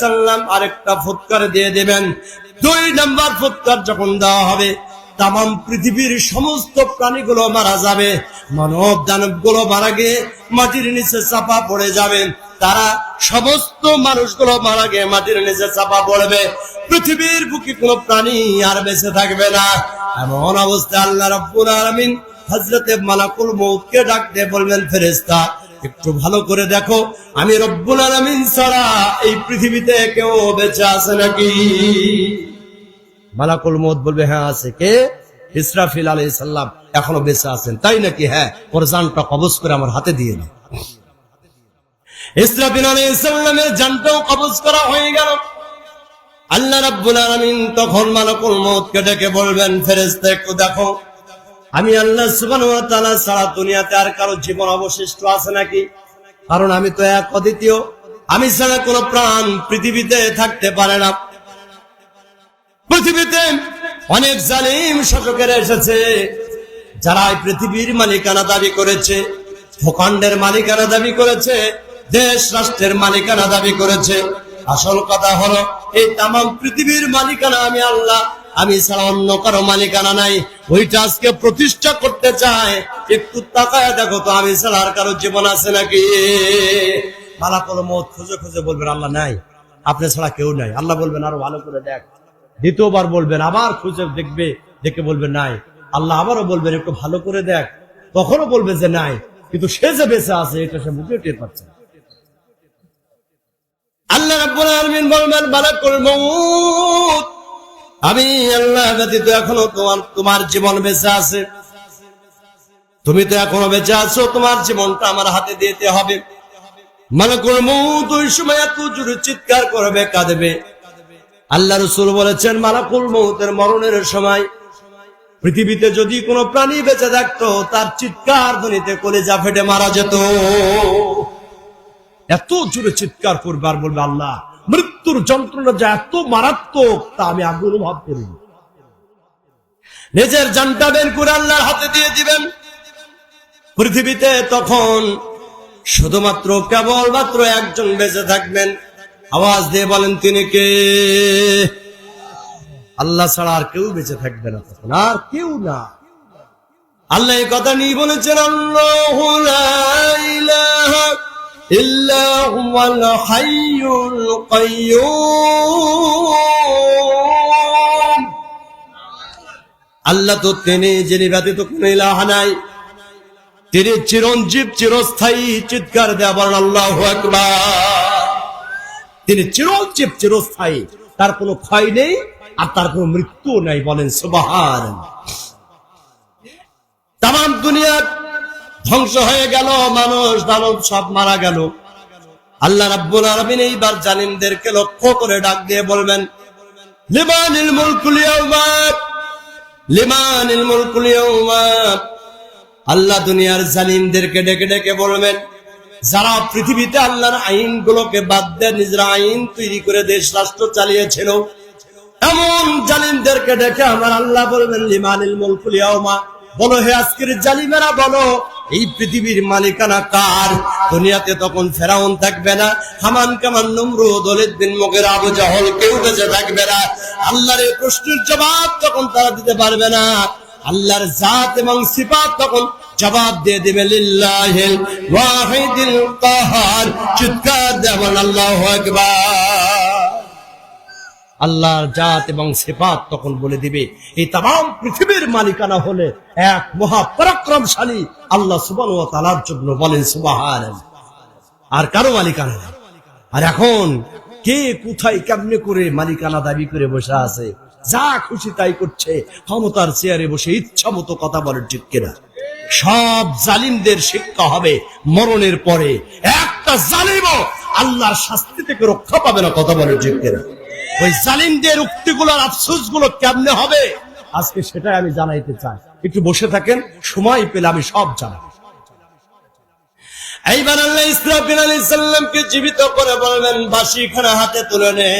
সালাম আরেকটা ফুৎকার দিয়ে দেবেন। দুই নাম্বার ফুৎকার যখন দেওয়া হবে তাম পৃথিবীর সমস্ত প্রাণীগুলো মারা যাবে। মানব দানবগুলো মারা গিয়ে মাটির নিচে চাপা পড়ে যাবে। তারা সমস্ত মানুষগুলো মারা গিয়ে মাটির নিচে চাপা পড়বে। পৃথিবীর বুকে কোনো প্রাণী আর বেঁচে থাকবে না। এমন অবস্থায় আল্লাহ রব্বুল আলামিন হযরতে মালাকুল মউতকে ডাক দিয়ে বলবেন, ফেরেশতা একটু ভালো করে দেখো। আমি রব্বুল আলামিন ছাড়া এই পৃথিবীতে কেউ বেঁচে আছে নাকি? মালাকুল মউত বলবে হ্যাঁ আছে। কে? ইসরাফিল আলাইহিস সালাম এখনও বেঁচে আছেন। তাই নাকি? হ্যাঁ ওর জানটা কবজ করে আমার হাতে দিয়ে দাও। ইসরাফিল আলাইহিস সালামের জানটাও কবজ করা হয়ে গেল। আল্লাহ রাব্বুল আলামিন তখন মালাকুল মউতকে ডেকে বলবেন ফেরেশতা একটু দেখো। আমি আল্লাহ ওয়া সারা দুনিয়াতে আর কারও জীবন অবশিষ্ট আছে নাকি? কারণ আমি তো এক অদ্বিতীয়। আমি ছাড়া কোনো প্রাণ পৃথিবীতে থাকতে পারে না। পৃথিবীতে অনেক জালিম শাসকের এসেছে, যারা এই পৃথিবীর মালিকানা দাবি করেছে, ভূখণ্ডের মালিকানা দাবি করেছে, দেশ রাষ্ট্রের মালিকানা দাবি করেছে। আসল কথা হলো, এই তাম পৃথিবীর মালিকানা আমি আল্লাহ আমি ছাড়া অন্য কারও মালিকানা নাই। ওইটা আজকে প্রতিষ্ঠা করতে চায়। একটু তাকায় দেখো তো, আমি ছাড়া আর কারও জীবন আছে নাকি? মালাকল মত খুঁজে খুঁজে বলবেন, আল্লাহ নাই। আপনি ছাড়া কেউ নাই। আল্লাহ বলবেন, আরও ভালো করে দেখ। দ্বিতীয়বার বলবেন, আবার খুঁজে দেখবে, দেখে বলবেন, নাই। আল্লাহ আবারও বলবেন, একটু ভালো করে দেখ। তখনও বলবে যে, নাই। কিন্তু সে যে বেঁচে আছে, এটা সে মুখে টের পাচ্ছে আল্লাহ রাব্বুল আলামিন বলবেন মালাকুল মউত। আমি আল্লাহ ব্যতীত এখনও তোমার তোমার জীবন বেঁচে আছে। তুমি তো এখনও বেঁচে আছো, তোমার জীবনটা আমার হাতে দিতে হবে। মালাকুল মউত ওই সময় এত জোরে চিৎকার করবে, কাঁদবে। আল্লাহ রসুল বলেছেন, মালাকুল মৌতের মরণের সময় পৃথিবীতে যদি কোনো প্রাণী বেঁচে থাকতো, তার চিৎকার ধ্বনিতে কলেজা ফেটে মারা যেত। এত জোরে চিৎকার করবার বলবে আল্লাহ। মৃত্যুর যন্ত্রণা যা এত মারাত্মক, তা আমি আগে অনুভব করি নিজের জানটা বের করে আল্লাহর হাতে দিয়ে দিবেন। পৃথিবীতে তখন শুধুমাত্র কেবলমাত্র একজন বেঁচে থাকবেন। আওয়াজ দিয়ে বলেন, তিনি কে? আল্লাহ ছাড়া আর কেউ বেঁচে থাকবে না তখন, আর কেউ না। আল্লাহ এই কথা নিয়ে বলেছেন, আল্লাহু ইল্লা হুয়াল হাইয়ুল কাইয়্যুম আল্লাহ তো তিনি, যিনি ব্যতীত কোন ইলাহা নাই। তিনি চিরঞ্জীব, চিরস্থায়ী, চিৎকার দেয়া আল্লাহ তিনি চিরঞ্জীব, চিরস্থায়ী, তার কোনো ক্ষয় নেই আর তার কোনো মৃত্যু নাই বলেন সুবাহান তাম দুনিয়া ধ্বংস হয়ে গেল, মানুষ, দানব সব মারা গেল। আল্লাহ রাব্বুল আলামিন এইবার জালিমদেরকে লক্ষ্য করে ডাক দিয়ে বলবেন, লিমানিল মুলকুল ইয়াউমা, লিমানিল মুলকুল ইয়াউমা। আল্লাহ দুনিয়ার জালিমদেরকে ডেকে ডেকে বলবেন, যারা পৃথিবীতে আল্লাহর আইনগুলোকে বাদ দিয়ে, নিজেরা আইন তৈরি করে দেশ রাষ্ট্র চালিয়েছিল, এমন জালিমদেরকে ডেকে আমার আল্লাহ বলবেন, লিমানিল মুলকুল ইয়াউমা। বলো হে আজকের জালিমেরা, বলো এই পৃথিবীর মালিকানা কার? দুনিয়াতে তখন ফেরাউন থাকবে না। হামান কামান নমরুদ, ওলিদ বিন মুগিরা, আবু জাহল কেউ বেঁচে থাকবে না। আল্লাহর প্রশ্নের জবাব তখন তারা দিতে পারবে না। আল্লাহর জাত এবং সিফাত তখন জবাব দিয়ে দিবে, লিল্লাহিল ওয়াহিদিল কাহার। চিৎকার দেবেন আল্লাহু আকবার। আল্লাহর জাত এবং সেপাত তখন বলে দিবে। এই তাম পৃথিবীর মালিকানা হলে এক মহা পরাক্রমশালী আল্লাহ সুবান ও তালার জন্য বলেন সুবাহার আর কারও মালিকানা আর এখন কে কোথায় কেমনে করে মালিকানা দাবি করে বসে আছে, যা খুশি তাই করছে, ক্ষমতার চেয়ারে বসে ইচ্ছা মতো কথা বলে ঠিক সব জালিমদের শিক্ষা হবে মরণের পরে। একটা জালিমও আল্লাহর শাস্তি থেকে রক্ষা পাবে না, কথা বলে ঠিক কিনা? ওই জালিমদের উক্তিগুলোর আফসোসগুলো কেমনে হবে? আজকে সেটাই আমি জানাইতে চাই। একটু বসে থাকেন, সময় পেলে আমি সব জানাব। এইবার আল্লাহ ইসরাফিল আলাইহিস সালামকে জীবিত করে হাতে তুলে নে।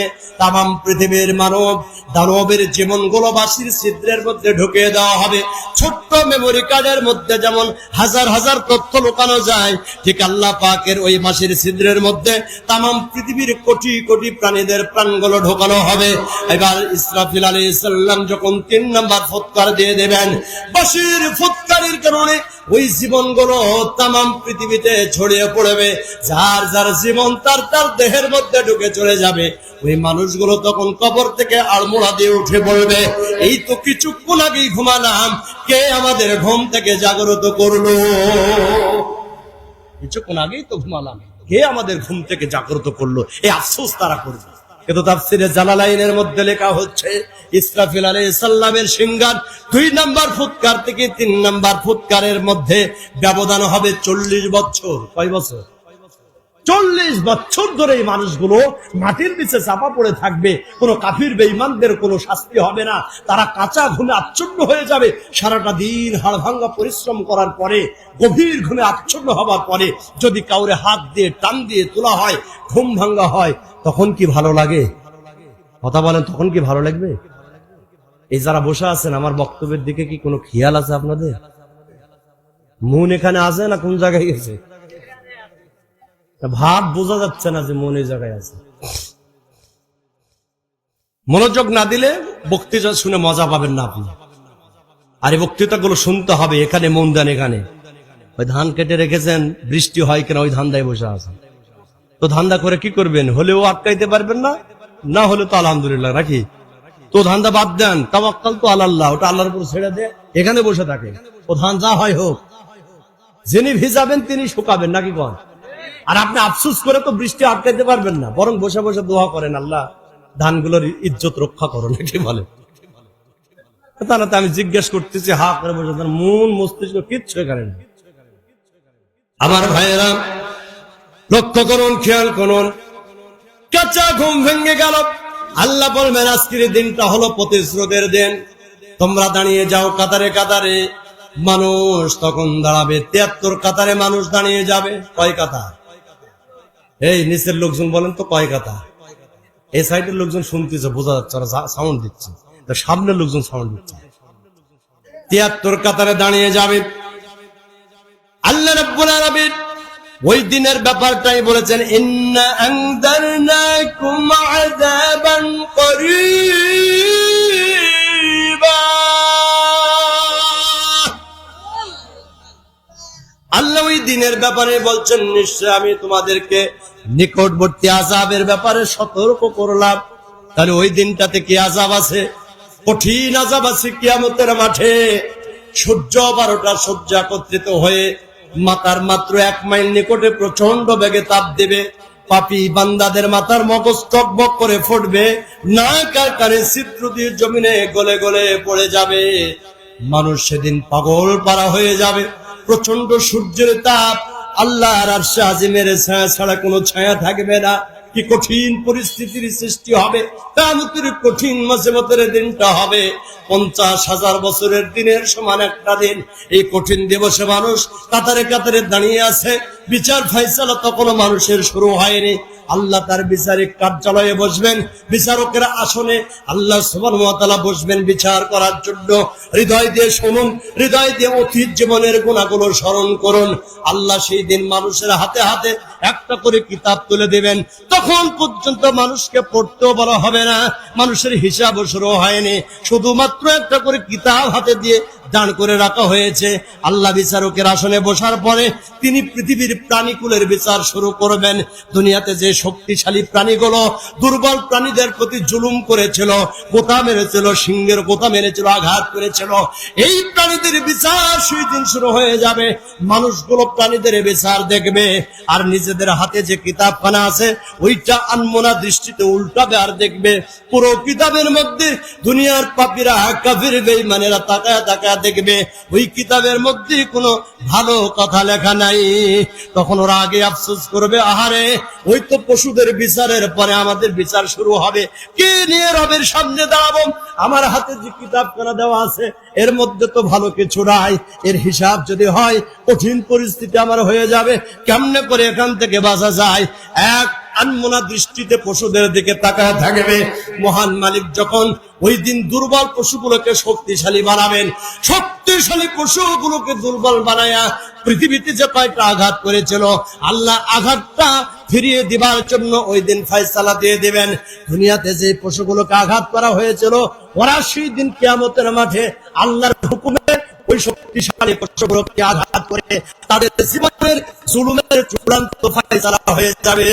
তাম পৃথিবীর মানব দানবের জীবনগুলো বাঁশির ছিদ্রের মধ্যে ঢুকিয়ে দেওয়া হবে। ছোট্ট মেমোরি কার্ডের মধ্যে যেমন হাজার হাজার তথ্য লুকানো যায়, ঠিক আল্লাহ পাকের ওই বাঁশির ছিদ্রের মধ্যে তাম পৃথিবীর কোটি কোটি প্রাণীদের প্রাণগুলো ঢোকানো হবে। এবার ইসরাফিল আলাইহিস সালাম যখন তিন নাম্বার ফুৎকার দিয়ে দেবেন, বাঁশির ফুৎকারের কারণে ওই জীবনগুলো তাম পৃথিবীতে ছড়িয়ে পড়বে। যার যার জীবন তার তার দেহের মধ্যে ঢুকে চলে যাবে। ওই মানুষগুলো তখন কবর থেকে আড়মোড়া দিয়ে উঠে পড়বে। এই তো কিছুক্ষণ আগেই ঘুমালাম। কে আমাদের ঘুম থেকে জাগ্রত করল? কিছুক্ষণ আগেই তো ঘুমালাম। কে আমাদের ঘুম থেকে জাগ্রত করল? এই আফসোস তারা করবে। কিন্তু তাফসিরে জালালাইনের মধ্যে লেখা হচ্ছে, ইসরাফিল আলাইহিস সালামের সিঙ্গার দুই নাম্বার ফুৎকার থেকে তিন নাম্বার ফুৎকারের মধ্যে ব্যবধান হবে চল্লিশ বছর। কয় বছর? চল্লিশ বছর ধরে এই মানুষগুলো মাটির নিচে চাপা পড়ে থাকবে, কোনো কাফির বেঈমানদের কোনো শাস্তি হবে না। তারা কাঁচা ঘুমে আচ্ছন্ন হয়ে যাবে। সারাটা দিন হাড় ভাঙ্গা পরিশ্রম করার পরে, গভীর ঘুমে আচ্ছন্ন হবার পরে যদি কাউরে হাত দিয়ে, টান দিয়ে তোলা হয়, ঘুম ভাঙ্গা হয়, তখন কি ভালো লাগে? কথা বলেন, তখন কি ভালো লাগবে? এই যারা বসে আছেন, আমার বক্তব্যের দিকে কি কোনো খেয়াল আছে আপনাদের? মন এখানে আছে না কোন জায়গায় গেছে? ভাব বোঝা যাচ্ছে না যে মন জায়গায় আছে। মনোযোগ না দিলে বক্তৃতা শুনে মজা পাবেন না আপনি। আর এই বক্তৃতাগুলো শুনতে হবে, এখানে মন দেন এখানে। ওই ধান কেটে রেখেছেন, বৃষ্টি হয় কিনা ওই ধান্দায় বসে আছেন তো ধান্দা করে কি করবেন? হলেও আটকাইতে পারবেন না না হলে তো আলহামদুলিল্লাহ, নাকি? তো ধান্দা বাদ দেন, তাওয়াক্কাল তো আল্লাহ, ওটা আল্লাহর উপর ছেড়ে দে, এখানে বসে থাকে। ও ধান যা হয় হোক, যিনি ভিজাবেন তিনি শুকাবেন, নাকি কন? আর আপনি আফসুস করে তো বৃষ্টি আটকাইতে পারবেন না, বরং বসে বসে দোয়া করেন, আল্লাহ ধানগুলোর ইজ্জত রক্ষা করো নাকি বলে। তা না, তো আমি জিজ্ঞেস করতেছি, হা করে বসে তার মন মস্তিষ্ক কিচ্ছু নেই। আমার ভাইয়েরা, লক্ষ্য করুন, খেয়াল করুন, কাঁচা ঘুম ভেঙে গেল। আল্লাহ বলবেন আজকের দিনটা হলো প্রতিশ্রুতের দিন। তোমরা দাঁড়িয়ে যাও কাতারে কাতারে, মানুষ তখন দাঁড়াবে, তিয়াত্তর কাতারে মানুষ দাঁড়িয়ে যাবে। কয় কাতার? এই নিচের লোকজন বলেন তো কয় কাতার এই সাইডের লোকজন শুনতেছে, বোঝা যাচ্ছে সাউন্ড দিচ্ছে। সামনের লোকজন সাউন্ড দিচ্ছে। তিয়াত্তর কাতারে দাঁড়িয়ে যাবে। আল্লাহ রাব্বুল আলামিন ওই দিনের ব্যাপারটাই বলেছেন, ইন্না আনদারনাকুম আযাবান করিবা। আল্লাহ ওই দিনের ব্যাপারে বলছেন, নিশ্চয় আমি তোমাদেরকে নিকটবর্তী আজাবের ব্যাপারে সতর্ক করলাম। তাহলে ওই দিনটাতে কি আজাব আছে? কঠিন আজাব আছে কিয়ামতের মাঠে। সূর্য বারোটা সূর্য একত্রিত হয়ে মাতার মাত্র এক মাইল নিকটে প্রচণ্ড বেগে তাপ দেবে। পাপি বান্দাদের মাথার মগজ টকবক করে ফুটবে। না কার কানে চিত্র দিয়ে জমিনে গলে গলে পড়ে যাবে। মানুষ সেদিন পাগল পারা হয়ে যাবে। প্রচণ্ড সূর্যের তাপ, আল্লাহর আর শাহিমের ছায়া ছাড়া কোনো ছায়া থাকবে না। কি কঠিন পরিস্থিতির সৃষ্টি হবে তার কঠিন মাসেমতের দিনটা হবে। পঞ্চাশ হাজার বছরের দিনের সমান একটা দিন। এই কঠিন দিবসে মানুষ কাতারে কাতারে দাঁড়িয়ে আছে। বিচার ফাইসালা তখনও মানুষের শুরু হয়নি। আল্লাহ তার বিচারিক কার্যালয়ে বসবেন, বিচারকের আসনে আল্লাহ সুবান বসবেন বিচার করার জন্য। হৃদয় দিয়ে শুনুন, হৃদয় দিয়ে অতীত জীবনের গুণাগুলো স্মরণ করুন। আল্লাহ সেই দিন মানুষের হাতে হাতে একটা করে কিতাব তুলে দেবেন। তখন পর্যন্ত মানুষকে পড়তেও বলা হবে না, মানুষের হিসাবও শুরু হয়নি। শুধুমাত্র একটা করে কিতাব হাতে দিয়ে দাঁড় করে রাখা হয়েছে। আল্লাহ বিচারকের আসনে বসার পরে তিনি পৃথিবীর প্রাণীকুলের বিচার শুরু করবেন। দুনিয়াতে যে শক্তিশালী প্রাণীগুলো দুর্বল প্রাণীদের প্রতি জুলুম করেছিল গোতা মেরেছিল, সিংহের গোতা মেরেছিল, আঘাত করেছিল, এই প্রাণীদের বিচার সেই দিন শুরু হয়ে যাবে। মানুষগুলো প্রাণীদের বিচার দেখবে আর নিজেদের হাতে যে কিতাবখানা আছে, ওইটা আনমনা দৃষ্টিতে উল্টাবে আর দেখবে। পুরো কিতাবের মধ্যে দুনিয়ার পাপিরা, কাফির, বেঈমানেরা তাকায় তাকায় দেখবে, ওই কিতাবের মধ্যে কোনো ভালো কথা লেখা নাই। তখন ওরা আগে আফসোস করবে, আহারে, ওই তো পশুদের বিচারের পরে আমাদের বিচার শুরু হবে। কি নিয়ে রবের সামনে দাঁড়াবো? আমার হাতে যে কিতাব করা দেওয়া আছে, এর মধ্যে তো ভালো কিছু নাই। এর হিসাব যদি হয়, কঠিন পরিস্থিতি আমার হয়ে যাবে। কেমনে করে এখান থেকে বাঁচা যায়? এক আনমনা দৃষ্টিতে পশুদের দিকে তাকায় থাকবে। মহান মালিক যখন ওই দিন দুর্বল পশুগুলোকে শক্তিশালী বানাবেন, শক্তিশালী পশুগুলোকে দুর্বল বানায়া পৃথিবীতে যে কয়টা আঘাত করেছিল, আল্লাহ আঘাতটা ফিরিয়ে দিবার জন্য ওই দিন ফয়সালা দিয়ে দিবেন। দুনিয়াতে যে পশুগুলোকে আঘাত করা হয়েছিল, ওরা সেই দিন কিয়ামতের মাঠে আল্লাহর হুকুমে ওই শক্তিশালী পশুগুলোকে আঘাত করে তাদের জীবনের জুলুমের চূড়ান্ত ফাইসালা হয়ে যাবে।